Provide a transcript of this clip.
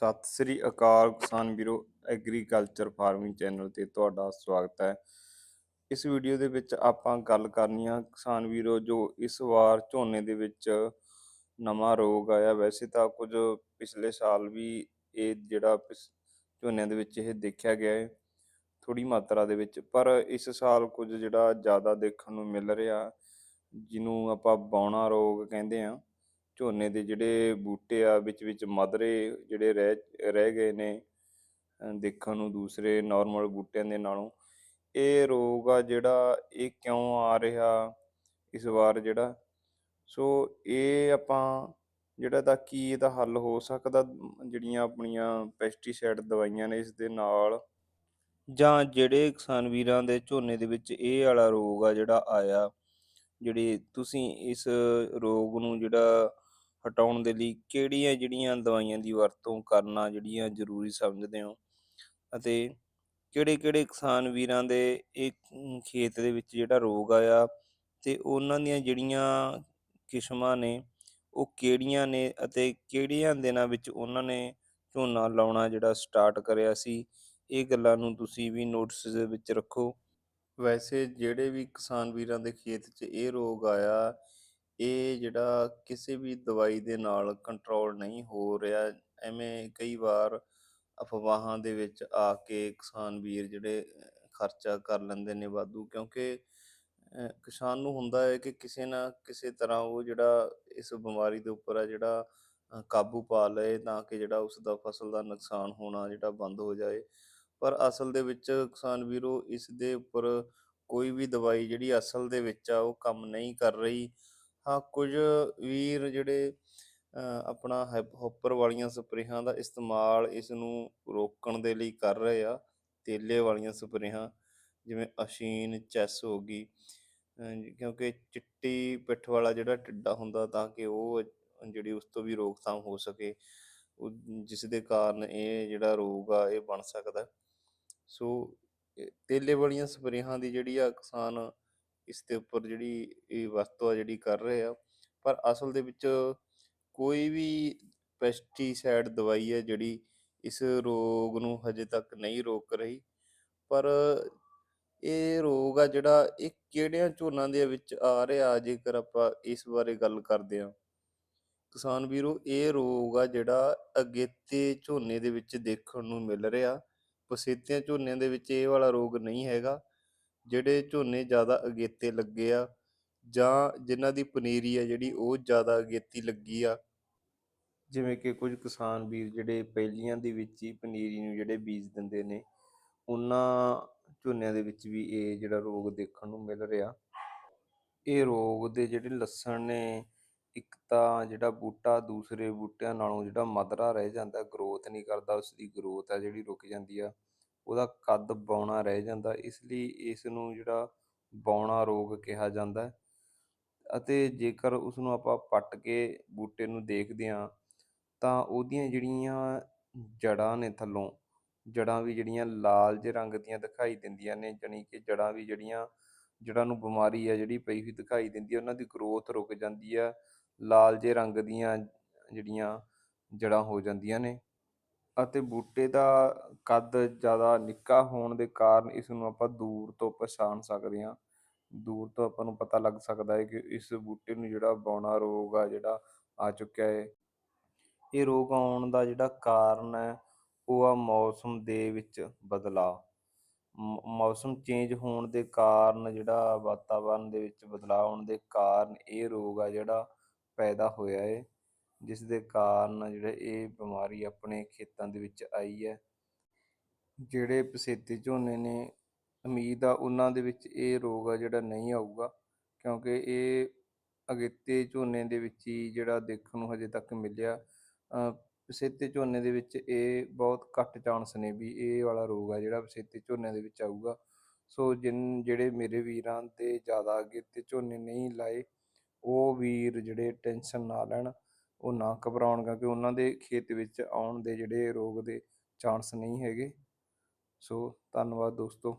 ਸਤਿ ਸ੍ਰੀ ਅਕਾਲ ਕਿਸਾਨ ਵੀਰੋ, agriculture farming channel ਤੇ ਤੁਹਾਡਾ ਸਵਾਗਤ ਹੈ। ਇਸ ਵੀਡੀਓ ਦੇ ਵਿੱਚ ਆਪਾਂ ਗੱਲ ਕਰਨੀ ਆ ਕਿਸਾਨ ਵੀਰੋ, ਜੋ ਇਸ ਵਾਰ ਝੋਨੇ ਦੇ ਵਿੱਚ ਨਵਾਂ ਰੋਗ ਆਇਆ। ਵੈਸੇ ਤਾਂ ਕੁਝ ਪਿਛਲੇ ਸਾਲ ਵੀ ਇਹ ਜਿਹੜਾ ਪਿਸ- ਝੋਨਿਆਂ ਦੇ ਵਿੱਚ ਇਹ ਦੇਖਿਆ ਗਿਆ ਹੈ ਥੋੜੀ ਮਾਤਰਾ ਦੇ ਵਿੱਚ। ਪਰ ਇਸ ਸਾਲ ਕੁਝ ਜਿਹੜਾ ਜ਼ਿਆਦਾ ਦੇਖਣ ਨੂੰ ਮਿਲ ਰਿਹਾ, ਜਿਹਨੂੰ ਆਪਾਂ ਬੌਣਾ ਰੋਗ ਕਹਿੰਦੇ ਆ। ਝੋਨੇ ਦੇ ਜਿਹੜੇ ਬੂਟੇ ਆ, ਵਿੱਚ ਵਿੱਚ ਮਧਰੇ ਜਿਹੜੇ ਰਹਿ ਰਹਿ ਗਏ ਨੇ ਦੇਖਣ ਨੂੰ ਦੂਸਰੇ ਨਾਰਮਲ ਬੂਟਿਆਂ ਦੇ ਨਾਲੋਂ। ਇਹ ਰੋਗ ਆ ਜਿਹੜਾ, ਇਹ ਕਿਉਂ ਆ ਰਿਹਾ ਇਸ ਵਾਰ ਜਿਹੜਾ? ਸੋ ਇਹ ਆਪਾਂ ਜਿਹੜਾ ਤਾਂ ਕੀ ਇਹਦਾ ਹੱਲ ਹੋ ਸਕਦਾ, ਜਿਹੜੀਆਂ ਆਪਣੀਆਂ ਪੈਸਟੀਸਾਈਡ ਦਵਾਈਆਂ ਨੇ ਇਸ ਦੇ ਨਾਲ? ਜਾਂ ਜਿਹੜੇ ਕਿਸਾਨ ਵੀਰਾਂ ਦੇ ਝੋਨੇ ਦੇ ਵਿੱਚ ਇਹ ਵਾਲਾ ਰੋਗ ਆ ਜਿਹੜਾ ਆਇਆ, ਜਿਹੜੇ ਤੁਸੀਂ ਇਸ ਰੋਗ ਨੂੰ ਜਿਹੜਾ ਹਟਾਉਣ ਦੇ ਲਈ ਕਿਹੜੀਆਂ ਜਿਹੜੀਆਂ ਦਵਾਈਆਂ ਦੀ ਵਰਤੋਂ ਕਰਨਾ ਜਿਹੜੀਆਂ ਜ਼ਰੂਰੀ ਸਮਝਦੇ ਹੋ? ਅਤੇ ਕਿਹੜੇ ਕਿਹੜੇ ਕਿਸਾਨ ਵੀਰਾਂ ਦੇ ਇਹ ਖੇਤ ਦੇ ਵਿੱਚ ਜਿਹੜਾ ਰੋਗ ਆਇਆ ਤੇ ਉਹਨਾਂ ਦੀਆਂ ਜਿਹੜੀਆਂ ਕਿਸਮਾਂ ਨੇ, ਉਹ ਕਿਹੜੀਆਂ ਨੇ ਅਤੇ ਕਿਹੜੀਆਂ ਦਿਨਾਂ ਵਿੱਚ ਉਹਨਾਂ ਨੇ ਝੋਨਾ ਲਾਉਣਾ ਜਿਹੜਾ ਸਟਾਰਟ ਕਰਿਆ ਸੀ? ਇਹ ਗੱਲਾਂ ਨੂੰ ਤੁਸੀਂ ਵੀ ਨੋਟਿਸ ਦੇ ਵਿੱਚ ਰੱਖੋ। ਵੈਸੇ ਜਿਹੜੇ ਵੀ ਕਿਸਾਨ ਵੀਰਾਂ ਦੇ ਖੇਤ 'ਚ ਇਹ ਰੋਗ ਆਇਆ ਇਹ ਜਿਹੜਾ ਕਿਸੇ ਵੀ ਦਵਾਈ ਦੇ ਨਾਲ ਕੰਟਰੋਲ ਨਹੀਂ ਹੋ ਰਿਹਾ ਐਵੇਂ ਕਈ ਵਾਰ ਅਫਵਾਹਾਂ ਦੇ ਵਿੱਚ ਆ ਕੇ ਕਿਸਾਨ ਵੀਰ ਜਿਹੜੇ ਖਰਚਾ ਕਰ ਲੈਂਦੇ ਨੇ ਵਾਧੂ ਕਿਉਂਕਿ ਅਹ, ਕਿਸਾਨ ਨੂੰ ਹੁੰਦਾ ਹੈ ਕਿ ਕਿਸੇ ਨਾ ਕਿਸੇ ਤਰ੍ਹਾਂ ਉਹ ਜਿਹੜਾ ਇਸ ਬਿਮਾਰੀ ਦੇ ਉੱਪਰ ਆ ਜਿਹੜਾ ਅਹ, ਕਾਬੂ ਪਾ ਲਏ ਤਾਂ ਕਿ ਜਿਹੜਾ ਉਸ ਦਾ ਫਸਲ ਦਾ ਨੁਕਸਾਨ ਹੋਣਾ ਜਿਹੜਾ ਬੰਦ ਹੋ ਜਾਏ। ਪਰ ਅਸਲ ਦੇ ਵਿੱਚ ਕਿਸਾਨ ਵੀਰੋ ਇਸ ਦੇ ਉੱਪਰ ਕੋਈ ਵੀ ਦਵਾਈ ਜਿਹੜੀ ਅਸਲ ਦੇ ਵਿੱਚ ਆ ਉਹ ਕੰਮ ਨਹੀਂ ਕਰ ਰਹੀ। ਹਾਂ ਕੁਝ ਵੀਰ ਜਿਹੜੇ ਅਹ, ਆਪਣਾ ਹੈਪ- ਹੌਪਰ ਵਾਲੀਆਂ ਸਪਰੇਹਾਂ ਦਾ ਇਸਤੇਮਾਲ ਇਸ ਨੂੰ ਰੋਕਣ ਦੇ ਲਈ ਕਰ ਰਹੇ ਆ ਤੇਲੇ ਵਾਲੀਆਂ ਸਪਰੇਹਾਂ ਜਿਵੇਂ ਅਸ਼ੀਨ ਚੈਸ ਹੋ ਗਈ ਅਹ, ਜ- ਕਿਉਂਕਿ ਚਿੱਟੀ ਪਿੱਠ ਵਾਲਾ ਜਿਹੜਾ ਟਿੱਡਾ ਹੁੰਦਾ ਤਾਂ ਕਿ ਉਹ ਜਿਹੜੀ ਉਸ ਤੋਂ ਵੀ ਰੋਕਥਾਮ ਹੋ ਸਕੇ ਉਹ ਜਿਸ ਦੇ ਕਾਰਨ ਇਹ ਜਿਹੜਾ ਰੋਗ ਆ ਇਹ ਬਣ ਸਕਦਾ। ਸੋ ਇਹ ਤੇਲੇ ਵਾਲੀਆਂ ਸਪਰੇਹਾਂ ਦੀ ਜਿਹੜੀ ਆ ਕਿਸਾਨ ਇਸ ਦੇ ਉੱਪਰ ਜਿਹੜੀ ਇਹ ਵਰਤੋਂ ਆ ਜਿਹੜੀ ਕਰ ਰਹੇ ਆ, ਪਰ ਅਸਲ ਦੇ ਵਿੱਚ ਕੋਈ ਵੀ ਪੈਸਟੀਸਾਈਡ ਦਵਾਈ ਹੈ ਜਿਹੜੀ ਇਸ ਰੋਗ ਨੂੰ ਹਜੇ ਤੱਕ ਨਹੀਂ ਰੋਕ ਰਹੀ, ਪਰ ਇਹ ਰੋਗ ਆ ਜਿਹੜਾ ਇਹ ਕਿਹੜਿਆਂ ਝੋਨਾਂ ਦੇ ਵਿੱਚ ਆ ਰਿਹਾ ਜੇਕਰ ਆਪਾਂ ਇਸ ਬਾਰੇ ਗੱਲ ਕਰਦੇ ਹਾਂ। ਕਿਸਾਨ ਵੀਰੋ, ਇਹ ਰੋਗ ਆ ਜਿਹੜਾ ਅਗੇਤੇ ਝੋਨੇ ਦੇ ਵਿੱਚ ਦੇਖਣ ਨੂੰ ਮਿਲ ਰਿਹਾ, ਪਸੇਤਿਆਂ ਝੋਨਿਆਂ ਦੇ ਵਿੱਚ ਇਹ ਵਾਲਾ ਰੋਗ ਨਹੀਂ ਹੈਗਾ। ਜਿਹੜੇ ਝੋਨੇ ਜ਼ਿਆਦਾ ਅਗੇਤੇ ਲੱਗੇ ਆ ਜਾਂ ਜਿਨ੍ਹਾਂ ਦੀ ਪਨੀਰੀ ਆ ਜਿਹੜੀ ਉਹ ਜ਼ਿਆਦਾ ਅਗੇਤੀ ਲੱਗੀ ਆ? ਜਿਵੇਂ ਕਿ ਕੁਝ ਕਿਸਾਨ ਵੀਰ ਜਿਹੜੇ ਪਹਿਲੀਆਂ ਦੇ ਵਿੱਚ ਹੀ ਪਨੀਰੀ ਨੂੰ ਜਿਹੜੇ ਬੀਜ ਦਿੰਦੇ ਨੇ, ਉਹਨਾਂ ਝੋਨਿਆਂ ਦੇ ਵਿੱਚ ਵੀ ਇਹ ਜਿਹੜਾ ਰੋਗ ਦੇਖਣ ਨੂੰ ਮਿਲ ਰਿਹਾ। ਇਹ ਰੋਗ ਦੇ ਜਿਹੜੇ ਲੱਛਣ ਨੇ, ਇੱਕ ਤਾਂ ਜਿਹੜਾ ਬੂਟਾ ਦੂਸਰੇ ਬੂਟਿਆਂ ਨਾਲੋਂ ਜਿਹੜਾ ਮਦਰਾ ਰਹਿ ਜਾਂਦਾ ਗਰੋਥ ਨਹੀਂ ਕਰਦਾ ਉਸ ਦੀ ਗਰੋਥ ਆ ਜਿਹੜੀ ਰੁਕ ਜਾਂਦੀ ਆ। ਉਹਦਾ ਕੱਦ ਬੌਣਾ ਰਹਿ ਜਾਂਦਾ, ਇਸ ਲਈ ਇਸ ਨੂੰ ਜਿਹੜਾ ਬੌਣਾ ਰੋਗ ਕਿਹਾ ਜਾਂਦਾ ਹੈ। ਅਤੇ ਜੇਕਰ ਉਸ ਨੂੰ ਆਪਾਂ ਪੱਟ ਕੇ ਬੂਟੇ ਨੂੰ ਦੇਖਦੇ ਹਾਂ, ਤਾਂ ਉਹਦੀਆਂ ਜਿਹੜੀਆਂ ਜੜ੍ਹਾਂ ਨੇ ਥੱਲੋਂ, ਜੜ੍ਹਾਂ ਵੀ ਜਿਹੜੀਆਂ ਲਾਲ ਜੇ ਰੰਗ ਦੀਆਂ ਦਿਖਾਈ ਦਿੰਦੀਆਂ ਨੇ, ਜਾਣੀ ਕਿ ਜੜ੍ਹਾਂ ਵੀ ਜਿਹੜੀਆਂ, ਜੜ੍ਹਾਂ ਨੂੰ ਬਿਮਾਰੀ ਆ ਜਿਹੜੀ ਪਈ ਹੋਈ ਦਿਖਾਈ ਦਿੰਦੀ ਆ, ਉਹਨਾਂ ਦੀ ਗਰੋਥ ਰੁਕ ਜਾਂਦੀ ਆ, ਲਾਲ ਜੇ ਰੰਗ ਦੀਆਂ ਜਿਹੜੀਆਂ ਜੜ੍ਹਾਂ ਹੋ ਜਾਂਦੀਆਂ ਨੇ। ਅਤੇ ਬੂਟੇ ਦਾ ਕੱਦ ਜ਼ਿਆਦਾ ਨਿੱਕਾ ਹੋਣ ਦੇ ਕਾਰਨ ਇਸ ਨੂੰ ਆਪਾਂ ਦੂਰ ਤੋਂ ਪਛਾਣ ਸਕਦੇ ਹਾਂ। ਦੂਰ ਤੋਂ ਆਪਾਂ ਨੂੰ ਪਤਾ ਲੱਗ ਸਕਦਾ ਹੈ ਕਿ ਇਸ ਬੂਟੇ ਨੂੰ ਜਿਹੜਾ ਬੌਣਾ ਰੋਗ ਆ, ਜਿਹੜਾ ਆ ਚੁੱਕਿਆ ਹੈ। ਇਹ ਰੋਗ ਆਉਣ ਦਾ ਜਿਹੜਾ ਕਾਰਨ ਹੈ, ਉਹ ਆ ਮੌਸਮ ਦੇ ਵਿੱਚ ਬਦਲਾਅ। ਮੌਸਮ ਚੇਂਜ ਹੋਣ ਦੇ ਕਾਰਨ ਜਿਹੜਾ ਵਾਤਾਵਰਨ ਦੇ ਵਿੱਚ ਬਦਲਾਅ ਆਉਣ ਦੇ ਕਾਰਨ ਇਹ ਰੋਗ ਆ ਜਿਹੜਾ ਪੈਦਾ ਹੋਇਆ ਹੈ। ਜਿਸ ਦੇ ਕਾਰਨ ਜਿਹੜੇ ਇਹ ਬਿਮਾਰੀ ਆਪਣੇ ਖੇਤਾਂ ਦੇ ਵਿੱਚ ਆਈ ਹੈ। ਜਿਹੜੇ ਪਸੇਤੇ ਝੋਨੇ ਨੇ, ਉਮੀਦ ਆ ਉਹਨਾਂ ਦੇ ਵਿੱਚ ਇਹ ਰੋਗ ਆ ਜਿਹੜਾ ਨਹੀਂ ਆਊਗਾ, ਕਿਉਂਕਿ ਇਹ ਅਗੇਤੇ ਝੋਨੇ ਦੇ ਵਿੱਚ ਹੀ ਜਿਹੜਾ ਦੇਖਣ ਨੂੰ ਹਜੇ ਤੱਕ ਮਿਲਿਆ ਪਸੇਤੇ ਝੋਨੇ ਦੇ ਵਿੱਚ ਇਹ ਬਹੁਤ ਘੱਟ ਚਾਂਸ ਨੇ ਵੀ ਇਹ ਵਾਲਾ ਰੋਗ ਆ ਜਿਹੜਾ ਪਸੇਤੇ ਝੋਨੇ ਦੇ ਵਿੱਚ ਆਊਗਾ। ਸੋ ਜਿਨ, ਜਿਹੜੇ ਮੇਰੇ ਵੀਰਾਂ ਦੇ ਜ਼ਿਆਦਾ ਅਗੇਤੇ ਝੋਨੇ ਨਹੀਂ ਲਾਏ, ਉਹ ਵੀਰ ਜਿਹੜੇ ਟੈਨਸ਼ਨ ਨਾ ਲੈਣ ਉਹ ਨਾ ਘਬਰਾਉਣ ਕਿਉਂਕਿ ਉਹਨਾਂ ਦੇ ਖੇਤ ਵਿੱਚ ਆਉਣ ਦੇ ਜਿਹੜੇ ਰੋਗ ਦੇ ਚਾਂਸ ਨਹੀਂ ਹੈਗੇ। ਸੋ ਧੰਨਵਾਦ ਦੋਸਤੋ।